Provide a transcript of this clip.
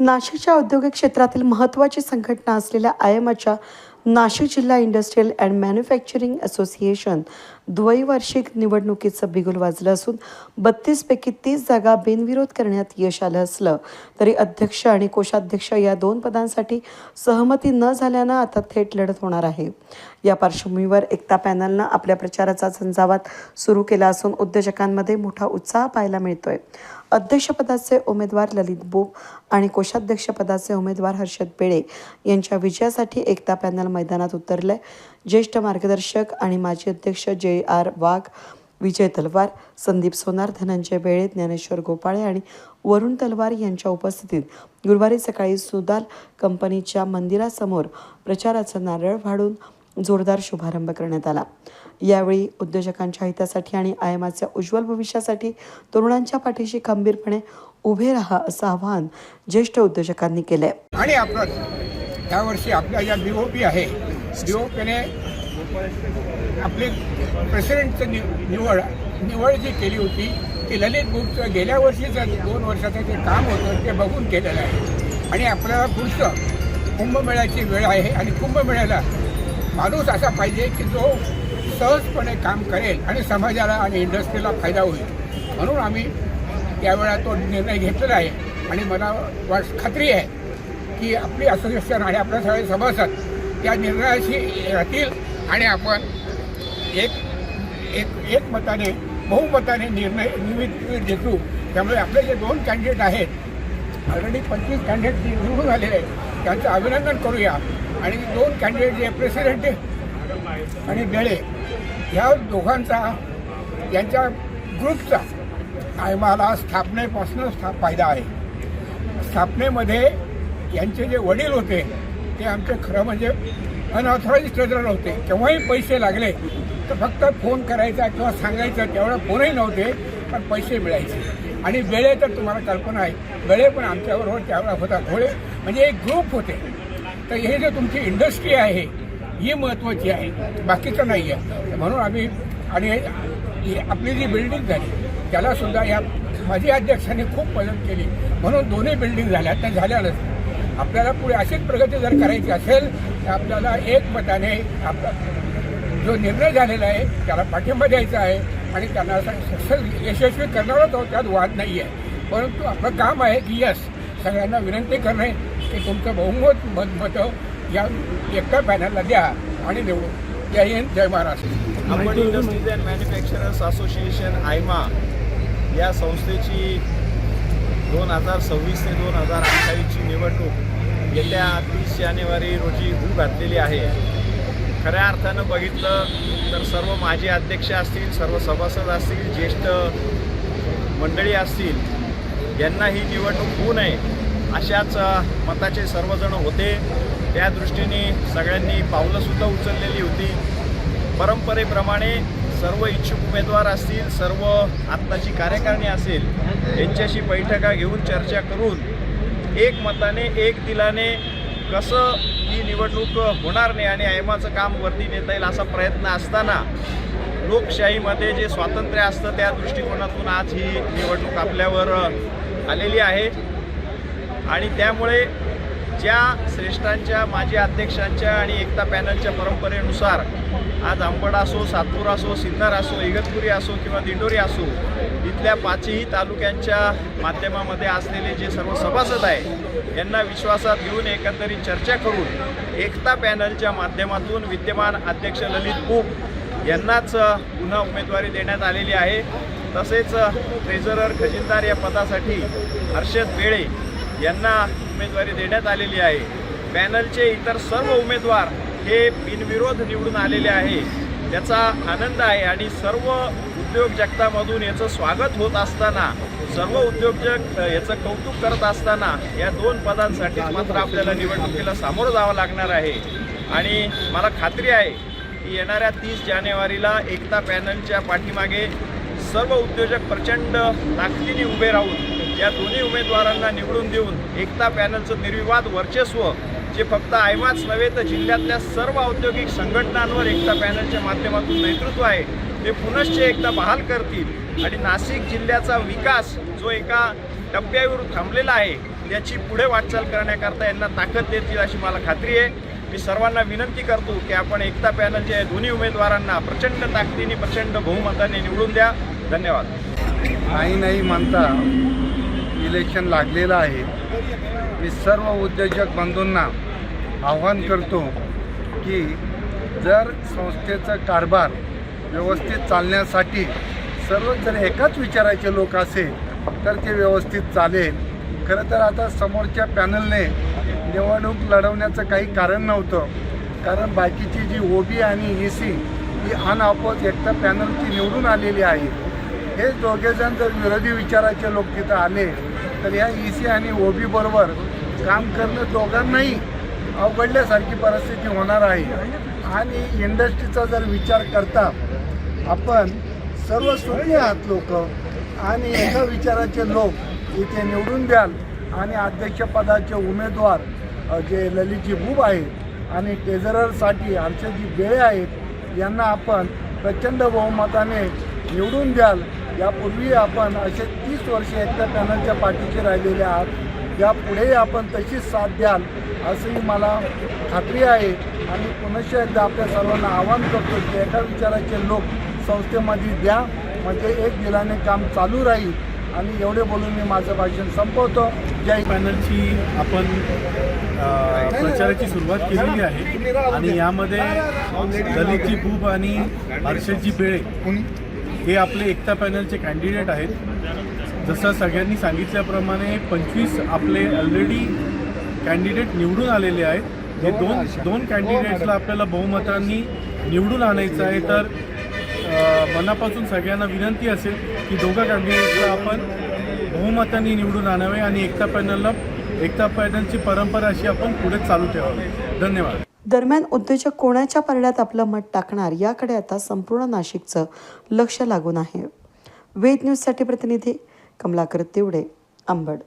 नाशिकच्या औद्योगिक क्षेत्रातील महत्त्वाची संघटना असलेल्या आयएमच्या नाशिक जिल्हा इंडस्ट्रीयल अँड मॅन्युफॅक्चरिंग असोसिएशन द्वैवार्षिक निवडणुकीचं बिगुल वाजलं असून बत्तीसपैकी तीस जागा बिनविरोध करण्यात यश आलं असलं तरी अध्यक्ष आणि कोषाध्यक्ष या दोन पदांसाठी सहमती न झाल्यानं आता थेट लढत होणार आहे. या पार्श्वभूमीवर एकता पॅनलनं आपल्या प्रचाराचा झंझावात सुरू केला असून उद्योजकांमध्ये मोठा उत्साह पाहायला मिळतोय. अध्यक्षपदाचे उमेदवार ललित बोब आणि कोषाध्यक्षपदाचे उमेदवार हर्षद बेळे यांच्या विजयासाठी एकता पॅनल मैदानात उतरले. ज्येष्ठ मार्गदर्शक आणि माजी अध्यक्ष जे आर वाघ विजय तलवार संदीप सोनार धनंजय बेळे ज्ञानेश्वर गोपाळे आणि वरुण तलवार यांच्या उपस्थितीत गुरुवारी सकाळी सुदाल कंपनीच्या मंदिरासमोर प्रचाराचं नारळ वाढून जोरदार शुभारंभ करण्यात आला. यावेळी उद्योजकांच्या हितासाठी आणि आयमाच्या उज्ज्वल भविष्यासाठी तरुणांच्या पाठीशी खंबीरपणे उभे राहा असं आवाहन ज्येष्ठ उद्योजकांनी केलंय. आणि आपण यावर्षी आपल्या ज्या बी ओ पी आहे. बी ओ पीने आपली प्रेसिडेंटचं नि निवड निवड जी केली होती ती ललित बुकचं गेल्या वर्षीचं दोन वर्षाचं जे काम होतं ते बघून केलेलं आहे. आणि आपल्याला पुढचं कुंभमेळ्याची वेळ आहे आणि कुंभमेळ्याला माणूस असा पाहिजे की जो सहजपणे काम करेल आणि समाजाला आणि इंडस्ट्रीला फायदा होईल. म्हणून आम्ही त्यावेळा तो निर्णय घेतलेला आहे आणि मला वाट खात्री आहे की आपली असोसिएशन आणि आपल्या सगळे सभासद त्या निर्णयाशी राहतील आणि आपण एक एक एक मताने बहुमताने निर्णय निमित्त घेतो. त्यामुळे आपले जे दोन कॅन्डिडेट आहेत ऑलरेडी पंचवीस कॅन्डिडेट जे निवडून आलेले आहेत त्यांचं अभिनंदन करूया. आणि दोन कॅन्डिडेट जे प्रेसिडेंट आणि बेळे ह्या दोघांचा यांच्या ग्रुपचा आयमाला स्थापनेपासून स्था फायदा आहे. स्थापनेमध्ये यांचे जे वडील होते ते आमचे खरं म्हणजे अनऑथराईज ट्रेजरर होते. केव्हाही पैसे लागले तर फक्त फोन करायचा किंवा सांगायचं तेवढा फोनही नव्हते पण पैसे मिळायचे. आणि वेळे तर तुम्हाला कल्पना आहे. वेळे पण आमच्याबरोबर त्यावेळा होता. घोळे म्हणजे एक ग्रुप होते. तर हे जे तुमची इंडस्ट्री आहे ही महत्त्वाची आहे. बाकीचं नाही आहे म्हणून आम्ही आणि आपली जी बिल्डिंग झाली त्यालासुद्धा या माजी अध्यक्षांनी खूप मदत केली. म्हणून दोन्ही बिल्डिंग झाल्या त्या झाल्यानच आपल्याला पुढे अशीच प्रगती जर करायची असेल तर आपल्याला एक मताने आपला जो निर्णय झालेला आहे त्याला पाठिंबा द्यायचा आहे आणि त्यांना सक्सेस यशस्वी करणारच आहोत त्यात वाद नाही आहे. परंतु आपलं काम आहे की यस सगळ्यांना विनंती करणे की तुमचं बहुमत मत मतं या एका पॅनलला द्या आणि निवडू जय हिंद जय महाराष्ट्र. आपण industries and manufacturers association AIMA या संस्थेची दोन हजार सव्वीस ते दोन हजार अठ्ठावीसची निवडणूक येत्या तीस जानेवारी रोजी होऊ घातलेली आहे. खऱ्या अर्थानं बघितलं तर सर्व माजी अध्यक्ष असतील सर्व सभासद असतील ज्येष्ठ मंडळी असतील यांना ही निवडणूक होऊ नये अशाच मताचे सर्वजण होते. त्या दृष्टीने सगळ्यांनी पावलंसुद्धा उचललेली होती. परंपरेप्रमाणे सर्व इच्छुक उमेदवार असतील सर्व आत्ताची कार्यकारिणी असेल यांच्याशी बैठका घेऊन चर्चा करून एक मताने एक दिलाने कसं ही निवडणूक होणार नाही आणि ऐमाचं काम वरती नेता येईल असा प्रयत्न असताना लोकशाहीमध्ये जे स्वातंत्र्य असतं त्या दृष्टिकोनातून आज ही निवडणूक आपल्यावर आलेली आहे. आणि त्यामुळे ज्या श्रेष्ठांच्या माजी अध्यक्षांच्या आणि एकता पॅनलच्या परंपरेनुसार आज अंबड असो सातपूर असो सिन्नर असो इगतपुरी असो किंवा दिंडोरी असो इथल्या पाचही तालुक्यांच्या माध्यमामध्ये असलेले जे सर्व सभासद आहे यांना विश्वासात घेऊन एकंदरीत चर्चा करून एकता पॅनलच्या माध्यमातून विद्यमान अध्यक्ष ललित पूप यांनाच पुन्हा उमेदवारी देण्यात आलेली आहे. तसेच ट्रेझरर खजिनदार या पदासाठी हर्षद बेळे यांना उमेदवारी देण्यात आलेली आहे. पॅनलचे इतर सर्व उमेदवार हे बिनविरोध निवडून आलेले आहे. त्याचा आनंद आहे आणि सर्व उद्योग जगतामधून याचं स्वागत होत असताना सर्व उद्योजक याचं कौतुक करत असताना या दोन पदांसाठी मात्र आपल्याला निवडणुकीला सामोरं जावं लागणार आहे. आणि मला खात्री आहे की येणाऱ्या तीस जानेवारीला एकता पॅनलच्या पाठीमागे सर्व उद्योजक प्रचंड ताकदीने उभे राहून या दोन्ही उमेदवारांना निवडून देऊन एकता पॅनलचं निर्विवाद वर्चस्व जे फक्त आयवाच नव्हे तर जिल्ह्यातल्या सर्व औद्योगिक संघटनांवर एकता पॅनलच्या माध्यमातून नेतृत्व आहे ते पुनश्च एकदा बहाल करतील. आणि नाशिक जिल्ह्याचा विकास जो एका टप्प्यावर थांबलेला आहे याची पुढे वाटचाल करण्याकरता यांना ताकद देतील अशी मला खात्री आहे. मी सर्वांना विनंती करतो की आपण एकता पॅनल जे आहे दोन्ही उमेदवारांना प्रचंड ताकदीने प्रचंड बहुमताने निवडून द्या. धन्यवाद. नाही नाही म्हणता. इलेक्शन लागलेलं आहे. मी सर्व उद्योजक बंधूंना आव्हान करतो की जर संस्थेचा कारभार व्यवस्थित चालण्यासाठी सर्व जर एकाच विचाराचे लोक असेल तर ते व्यवस्थित चालेल. खरं तर आता समोरच्या पॅनलने निवडणूक लढवण्याचं काही कारण नव्हतं. कारण बाकीची जी ओबी आणि ई सी ही अनऑपोज एकटा पॅनलची निवडून आलेली आहे. हे दोघेजण जर विरोधी विचाराचे लोक तिथं आले तर या ई सी आणि ओबी बरोबर काम करणं दोघांनाही अवघडल्यासारखी परिस्थिती होणार आहे. आणि इंडस्ट्रीचा जर विचार करता आपण सर्व सुज्ञ आहात लोक आणि एका विचाराचे लोक इथे निवडून द्याल आणि अध्यक्षपदाचे उमेदवार जे ललितजी बुब आहेत आणि ट्रेझररसाठी जी बेळे आहेत यांना आपण प्रचंड बहुमताने निवडून द्याल. यापूर्वी आपण असे तीस वर्ष एकट्या पॅनलच्या पाठीशी राहिलेले आहात. यापुढेही आपण तशीच साथ द्याल असंही मला खात्री आहे. आणि पुनश्च एकदा आपल्या सर्वांना आवाहन करतो की एका विचाराचे लोक संस्थेमध्ये द्या म्हणजे एक दिलाने काम चालू राहील. आणि एवढे बोलून मी माझं भाषण संपवतो. जय पॅनलची आपण प्रचाराची सुरुवात केलेली आहे. आणि यामध्ये दलितची भूप आणि हर्षदजी बेळे हे आपले एकता पॅनलचे कॅन्डिडेट आहेत. जसं सगळ्यांनी सांगितल्याप्रमाणे पंचवीस आपले ऑलरेडी कॅन्डिडेट निवडून आलेले आहेत. हे दोन दोन कॅन्डिडेट्सला आपल्याला बहुमतांनी निवडून आणायचं आहे. तर मनापासून सगळ्यांना विनंती असेल की दोघं कॅन्डिडेटला आपण बहुमतांनी निवडून आणावे आणि एकता पॅनलला एकता पॅनलची परंपरा अशी आपण पुढे चालू ठेवावी. धन्यवाद. दरम्यान उद्योजक कोणाच्या पारड्यात आपलं मत टाकणार याकडे आता संपूर्ण नाशिकचं लक्ष लागून आहे. वेद न्यूजसाठी प्रतिनिधी कमलाकर तिवडे अंबड.